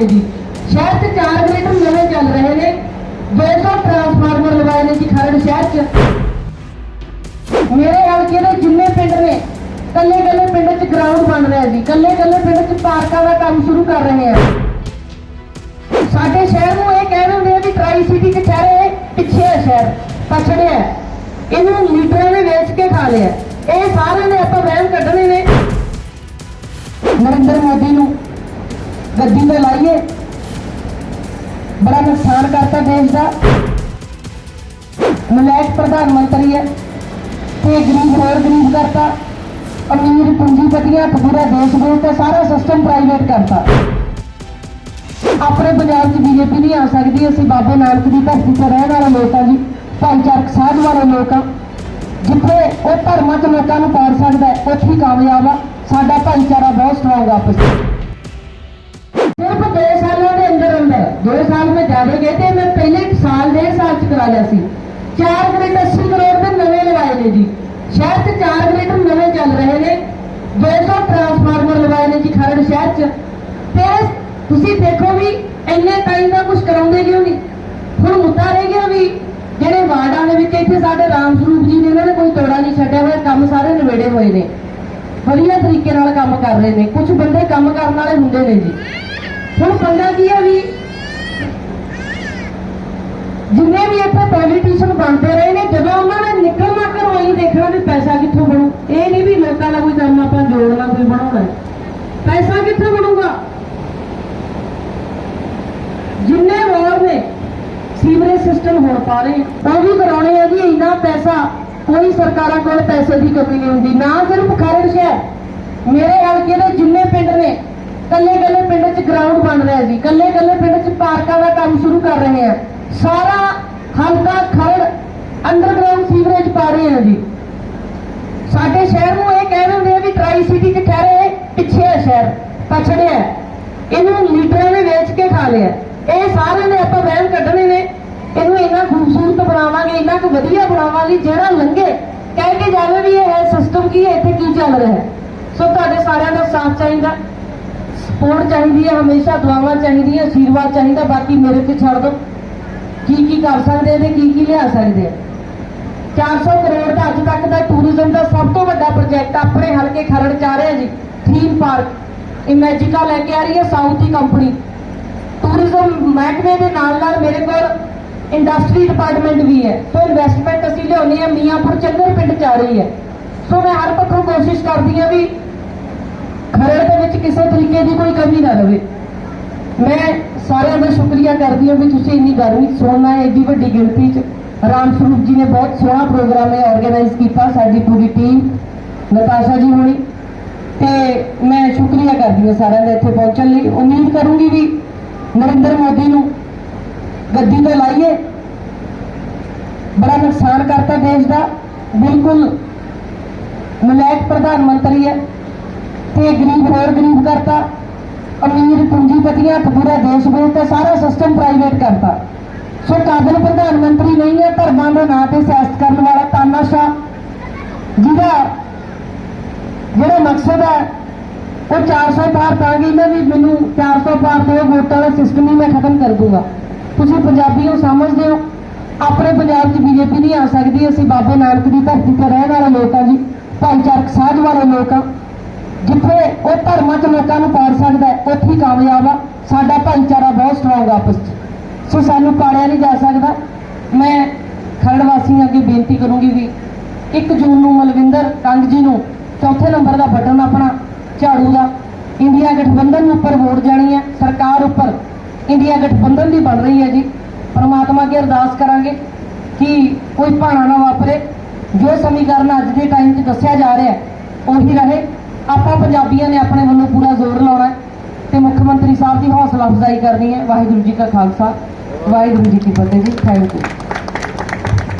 ਨੇ ਜੀ ਸ਼ਹਿਰ 'ਚ ਚਾਰ ਜਨਰੇਟਰ ਨਵੇਂ ਚੱਲ ਰਹੇ ਨੇ। 200 ਟਰਾਂਸਫਾਰਮਰ ਲਗਾਏ ਨੇ ਜੀ ਖਰੜ ਸ਼ਹਿਰ 'ਚ। ਮੇਰੇ ਹਲਕੇ ਦੇ ਜਿੰਨੇ ਪਿੰਡ ਨੇ ਕੱਲੇ ਕੱਲੇ ਪਿੰਡ 'ਚ ਗਰਾਊਂਡ ਬਣ ਰਿਹਾ ਜੀ। ਕੱਲੇ ਕੱਲੇ ਪਿੰਡ 'ਚ ਪਾਰਕਾਂ ਦਾ ਕੰਮ ਸ਼ੁਰੂ ਕਰ ਰਹੇ ਆ। ਸਾਡੇ ਸ਼ਹਿਰ ਨੂੰ ਇਹ ਕਹਿ ਦਿੰਦੇ ਆ ਵੀ ਟਰਾਈ ਸਿਟੀ ਕਚਹਿਰੇ ਪਿੱਛੇ ਹੈ ਸ਼ਹਿਰ, ਪਛੜਿਆ ਹੈ। ਇਹਨੂੰ ਲੀਡਰਾਂ ਨੇ ਵੇਚ ਕੇ ਖਾ ਲਿਆ ਇਹ ਸਾਰਿਆਂ ਨੇ ਆਪਾਂ ਵਹਿਮ ਕੱਢਣੇ ਨੇ। ਨਰਿੰਦਰ ਮੋਦੀ ਨੂੰ ਗੱਡੀ ਤੇ ਲਾਈਏ। ਬੜਾ ਨੁਕਸਾਨ ਕਰਤਾ ਦੇਸ਼ ਦਾ। ਨਲਾਇਕ ਪ੍ਰਧਾਨ ਮੰਤਰੀ ਹੈ। ਤੇ ਗਰੀਬ ਹੋਰ ਗਰੀਬ ਕਰਤਾ। ਅਮੀਰ ਪੂੰਜੀਪਤੀਆਂ ਤੇ ਪੂਰਾ ਦੇਸ਼ ਵੇਚਤਾ ਸਾਰਾ ਸਿਸਟਮ ਪ੍ਰਾਈਵੇਟ ਕਰਤਾ। ਆਪਣੇ ਪੰਜਾਬ 'ਚ ਬੀਜੇਪੀ ਨਹੀਂ ਆ ਸਕਦੀ। ਅਸੀਂ ਬਾਬੇ ਨਾਨਕ ਦੀ ਧਰਤੀ ਤੇ ਰਹਿਣ ਵਾਲੇ ਲੋਕ ਆ ਜੀ। ਭਾਈਚਾਰਕ ਸਾਧ ਵਾਲੇ ਲੋਕ ਆ। ਜਿੱਥੇ ਉਹ ਧਰਮਾਂ 'ਚ ਲੋਕਾਂ ਨੂੰ ਪਾੜ ਸਕਦਾ ਉੱਥੇ ਹੀ ਕਾਮਯਾਬ ਆ। ਸਾਡਾ ਭਾਈਚਾਰਾ ਬਹੁਤ ਸਟਰੋਂਗ ਆ ਆਪਸ 'ਚ। ਸਾਲ ਕਰਾ ਲਿਆ ਸੀ। 4 ਗ੍ਰੇਡ 80 ਕਰੋੜ ਦੇ ਨਵੇਂ ਲਗਾਏ ਨੇ ਜੀ। ਸ਼ਹਿਰ 'ਚ 4 ਗ੍ਰੇਡ ਨਵੇਂ ਚੱਲ ਰਹੇ ਨੇ। 200 ਟਰਾਂਸਫਾਰਮਰ ਲਗਾਏ ਨੇ ਜੀ ਖਰੜ ਸ਼ਹਿਰ 'ਚ। ਤੇ ਤੁਸੀਂ ਦੇਖੋ ਵੀ ਇੰਨੇ ਟਾਈਮ ਦਾ ਕੁਝ ਕਰਾਉਂਦੇ ਕਿਉਂ ਨਹੀਂ? ਹੁਣ ਮੁੱਦਾ ਰਹਿ ਗਿਆ ਵੀ ਜਿਹੜੇ ਵਾਰਡਾਂ ਦੇ ਵਿੱਚ ਇੱਥੇ ਸਾਡੇ ਰਾਮ ਸਰੂਪ ਜੀ ਨੇ, ਇਹਨਾਂ ਨੇ ਕੋਈ ਤੋੜਾ ਨਹੀਂ ਛੱਡਿਆ ਹੋਇਆ, ਕੰਮ ਸਾਰੇ ਨਿਬੇੜੇ ਹੋਏ ਨੇ। ਵਧੀਆ ਤਰੀਕੇ ਨਾਲ ਕੰਮ ਕਰ ਰਹੇ ਨੇ। ਕੁਝ ਬੰਦੇ ਕੰਮ ਕਰਨ ਵਾਲੇ ਹੁੰਦੇ ਨੇ ਜੀ। ਹੁਣ ਬੰਦਾ ਕੀ ਹੈ ਵੀ ਜਿੰਨੇ ਵੀ ਇੱਥੇ ਪੋਲੀਟੀਸ਼ੀਅਨ ਬਣਦੇ ਰਹੇ ਨੇ, ਜਦੋਂ ਉਹਨਾਂ ਨੇ ਨਿਕਲਣਾ ਘਰੋਂ ਹੀ ਦੇਖਣਾ ਵੀ ਪੈਸਾ ਕਿੱਥੋਂ ਬਣੂ। ਇਹ ਨਹੀਂ ਵੀ ਲੋਕਾਂ ਦਾ ਕੋਈ ਕੰਮ ਆਪਾਂ ਜੋੜਨਾ ਕੋਈ ਬਣਾਉਣਾ ਪੈਸਾ ਕਿੱਥੋਂ ਬਣੂਗਾ? ਜਿੰਨੇ ਵਾਰਡ ਨੇ, ਸੀਵਰੇਜ ਸਿਸਟਮ ਹੋਣ ਪਾ ਰਹੇ ਉਹ ਵੀ ਕਰਾਉਣੇ ਆ ਜੀ, ਇੰਨਾ ਪੈਸਾ, ਕੋਈ ਸਰਕਾਰਾਂ ਕੋਲ ਪੈਸੇ ਦੀ ਕਮੀ ਨਹੀਂ ਹੁੰਦੀ, ਨਾ ਸਿਰਫ ਖਰੜ ਸ਼ਹਿਰ। ਮੇਰੇ ਹਲਕੇ ਦੇ ਜਿੰਨੇ ਪਿੰਡ ਨੇ ਕੱਲੇ ਕੱਲੇ ਪਿੰਡ 'ਚ ਗਰਾਊਂਡ ਬਣ ਰਿਹਾ ਜੀ ਕੱਲੇ ਕੱਲੇ ਪਿੰਡ 'ਚ ਪਾਰਕਾਂ ਦਾ ਕੰਮ ਸ਼ੁਰੂ ਕਰ ਰਹੇ ਆ। ਸਾਰਾ ਹਲਕਾ ਖਰੜ ਅੰਡਰਗਰਾਉਂਡ ਸੀਵਰੇਜ ਪਾ ਰਹੇ ਆ ਜੀ। ਸਾਡੇ ਸ਼ਹਿਰ ਨੂੰ ਇਹ ਕਹਿ ਦਿੰਦੇ ਆ ਵੀ ਟਰਾਈ ਸਿਟੀ ਕਚਹਿਰੇ ਪਿੱਛੇ ਹੈ ਸ਼ਹਿਰ, ਪਛੜਿਆ ਇਹਨੂੰ ਲੀਡਰਾਂ ਨੇ ਵੇਚ ਕੇ ਖਾ ਲਿਆ ਇਹ ਸਾਰਿਆਂ ਨੇ ਆਪਾਂ ਵਹਿਮ ਕੱਢਣੇ ਨੇ। ਇਹਨੂੰ ਇੰਨਾ ਖੂਬਸੂਰਤ ਬਣਾਵਾਂਗੇ, ਇੰਨਾ ਕੁ ਵਧੀਆ ਬਣਾਵਾਂਗੇ, ਜਿਹੜਾ ਲੰਘੇ, ਕਹਿ ਕੇ ਜਾਵੇ ਵੀ ਇਹ ਹੈ ਸਿਸਟਮ ਕੀ ਹੈ, ਇੱਥੇ ਕੀ ਚੱਲ ਰਿਹਾ ਹੈ। ਸੋ ਤੁਹਾਡੇ ਸਾਰਿਆਂ ਦਾ ਸਾਥ ਚਾਹੀਦਾ। ਸਪੋਰਟ ਚਾਹੀਦੀ ਹੈ, ਹਮੇਸ਼ਾ ਦੁਆਵਾਂ ਚਾਹੀਦੀਆਂ ਆਸ਼ੀਰਵਾਦ ਚਾਹੀਦਾ, ਬਾਕੀ ਮੇਰੇ ਤੇ ਛੱਡ ਦਿਓ। ਕੀ ਕੀ ਕਰ ਸਕਦੇ ਤੇ ਕੀ ਕੀ ਲਿਆ ਸਕਦੇ ਆ? 400 ਕਰੋੜ ਦਾ ਅੱਜ ਤੱਕ ਦਾ ਟੂਰਿਜ਼ਮ ਦਾ ਸਭ ਤੋਂ ਵੱਡਾ ਪ੍ਰੋਜੈਕਟ ਆਪਣੇ ਹਲਕੇ ਖਰੜ ਚ ਆ ਰਿਹਾ ਜੀ ਥੀਮ ਪਾਰਕ ਇਮੈਜਿਕਾ ਲੈ ਕੇ ਆ ਰਹੀ ਹੈ ਸਾਊਥ ਦੀ ਕੰਪਨੀ ਟੂਰਿਜ਼ਮ ਮਹਿਕਮੇ ਦੇ ਨਾਲ ਨਾਲ ਮੇਰੇ ਕੋਲ ਇੰਡਸਟਰੀ ਡਿਪਾਰਟਮੈਂਟ ਵੀ ਹੈ ਸੋ ਇਨਵੈਸਟਮੈਂਟ ਅਸੀਂ ਲਿਆਉਣੀ ਹੈ, ਮੀਆਂਪੁਰ ਚੰਦਰ ਪਿੰਡ ਚ ਆ ਰਹੀ ਹੈ। ਸੋ ਮੈਂ ਹਰ ਪੱਖੋਂ ਕੋਸ਼ਿਸ਼ ਕਰਦੀ ਹਾਂ ਵੀ ਖਰੜ ਦੇ ਵਿੱਚ ਕਿਸੇ ਤਰੀਕੇ ਦੀ ਕੋਈ ਕਮੀ ਨਾ ਰਹੇ ਮੈਂ ਸਾਰਿਆਂ ਦਾ ਸ਼ੁਕਰੀਆ ਕਰਦੀ ਹਾਂ ਵੀ ਤੁਸੀਂ ਇੰਨੀ ਗਰਮੀ 'ਚ ਸੁਣਨਾ ਹੈ ਏਡੀ ਵੱਡੀ ਗਿਣਤੀ 'ਚ। ਰਾਮ ਸਰੂਪ ਜੀ ਨੇ ਬਹੁਤ ਸੋਹਣਾ ਪ੍ਰੋਗਰਾਮ ਇਹ ਆਰਗੇਨਾਈਜ਼ ਕੀਤਾ, ਸਾਡੀ ਪੂਰੀ ਟੀਮ ਨਤਾਸ਼ਾ ਜੀ ਹੋਣੀ। ਤੇ ਮੈਂ ਸ਼ੁਕਰੀਆ ਕਰਦੀ ਹਾਂ ਸਾਰਿਆਂ ਦਾ ਇੱਥੇ ਪਹੁੰਚਣ ਲਈ। ਉਮੀਦ ਕਰੂੰਗੀ ਵੀ ਨਰਿੰਦਰ ਮੋਦੀ ਨੂੰ ਗੱਦੀ ਤੋਂ ਲਾਈਏ। ਬੜਾ ਨੁਕਸਾਨ ਕਰਤਾ ਦੇਸ਼ ਦਾ। ਬਿਲਕੁਲ ਮਲੈਕ ਪ੍ਰਧਾਨ ਮੰਤਰੀ ਹੈ। ਤੇ ਗਰੀਬ ਹੋਰ ਗਰੀਬ ਕਰਤਾ। ਅਮੀਰ ਪੂੰਜੀਪਤੀਆਂ ਪੂਰਾ ਦੇਸ਼ ਵੇਚਤਾ ਸਾਰਾ ਸਿਸਟਮ ਪ੍ਰਾਈਵੇਟ ਕਰਤਾ। ਸੋ ਕਾਬਲ ਪ੍ਰਧਾਨ ਮੰਤਰੀ ਨਹੀਂ ਹੈ, ਧਰਮਾਂ ਦੇ ਨਾਂ ਤੇ ਸਿਆਸਤ ਕਰਨ ਵਾਲਾ ਤਾਨਾਸ਼ਾਹ। ਜਿਹਦਾ ਜਿਹੜਾ ਮਕਸਦ ਹੈ, ਉਹ 400 ਪਾਰ ਤਾਂ ਗਈ ਨਾ ਵੀ ਮੈਨੂੰ 400 ਪਾਰ ਦੇ ਵੋਟਾਂ ਦਾ ਸਿਸਟਮ ਹੀ ਮੈਂ ਖਤਮ ਕਰ ਦੂੰਗਾ। ਤੁਸੀਂ ਪੰਜਾਬੀ ਹੋ ਸਮਝਦੇ ਹੋ। ਆਪਣੇ ਪੰਜਾਬ 'ਚ ਬੀਜੇਪੀ ਨਹੀਂ ਆ ਸਕਦੀ, ਅਸੀਂ ਬਾਬੇ ਨਾਨਕ ਦੀ ਧਰਤੀ ਤੇ ਰਹਿਣ ਵਾਲੇ ਲੋਕ ਹਾਂ ਜੀ, ਭਾਈਚਾਰਕ ਸਾਧ ਵਾਲੇ ਲੋਕ ਹਾਂ ਜਿੱਥੇ ਉਹ ਧਰਮਾਂ 'ਚ ਲੋਕਾਂ ਨੂੰ ਪਾੜ ਸਕਦਾ ਉੱਥੇ ਹੀ ਕਾਮਯਾਬ ਆ। ਸਾਡਾ ਭਾਈਚਾਰਾ ਬਹੁਤ ਸਟਰੋਂਗ ਆ ਆਪਸ 'ਚ। ਸੋ ਸਾਨੂੰ ਪਾੜਿਆ ਨਹੀਂ ਜਾ ਸਕਦਾ। ਮੈਂ ਖਰੜ ਵਾਸੀਆਂ ਅੱਗੇ ਬੇਨਤੀ ਕਰੂੰਗੀ ਵੀ 1 ਜੂਨ ਨੂੰ ਮਲਵਿੰਦਰ ਕੰਗ ਜੀ ਨੂੰ ਚੌਥੇ ਨੰਬਰ ਦਾ ਬਟਨ ਆਪਣਾ ਝਾੜੂ ਦਾ। ਇੰਡੀਆ ਗਠਬੰਧਨ ਉੱਪਰ ਵੋਟ ਜਾਣੀ ਹੈ। ਸਰਕਾਰ ਉੱਪਰ ਇੰਡੀਆ ਗਠਬੰਧਨ ਦੀ ਬਣ ਰਹੀ ਹੈ ਜੀ। ਪਰਮਾਤਮਾ ਅੱਗੇ ਅਰਦਾਸ ਕਰਾਂਗੇ ਕਿ ਕੋਈ ਭਾਣਾ ਨਾ ਵਾਪਰੇ। ਜੋ ਸਮੀਕਰਨ ਅੱਜ ਦੇ ਟਾਈਮ 'ਚ ਦੱਸਿਆ ਜਾ ਰਿਹਾ ਉਹੀ ਰਹੇ। ਆਪਾਂ ਪੰਜਾਬੀਆਂ ਨੇ ਆਪਣੇ ਵੱਲੋਂ ਪੂਰਾ ਜ਼ੋਰ ਲਾਉਣਾ ਹੈ ਤੇ ਮੁੱਖ ਮੰਤਰੀ ਸਾਹਿਬ ਦੀ ਹੌਸਲਾ ਅਫਜ਼ਾਈ ਕਰਨੀ ਹੈ। ਵਾਹਿਗੁਰੂ ਜੀ ਕਾ ਖਾਲਸਾ, ਵਾਹਿਗੁਰੂ ਜੀ ਕੀ ਫਤਿਹ ਜੀ। Thank you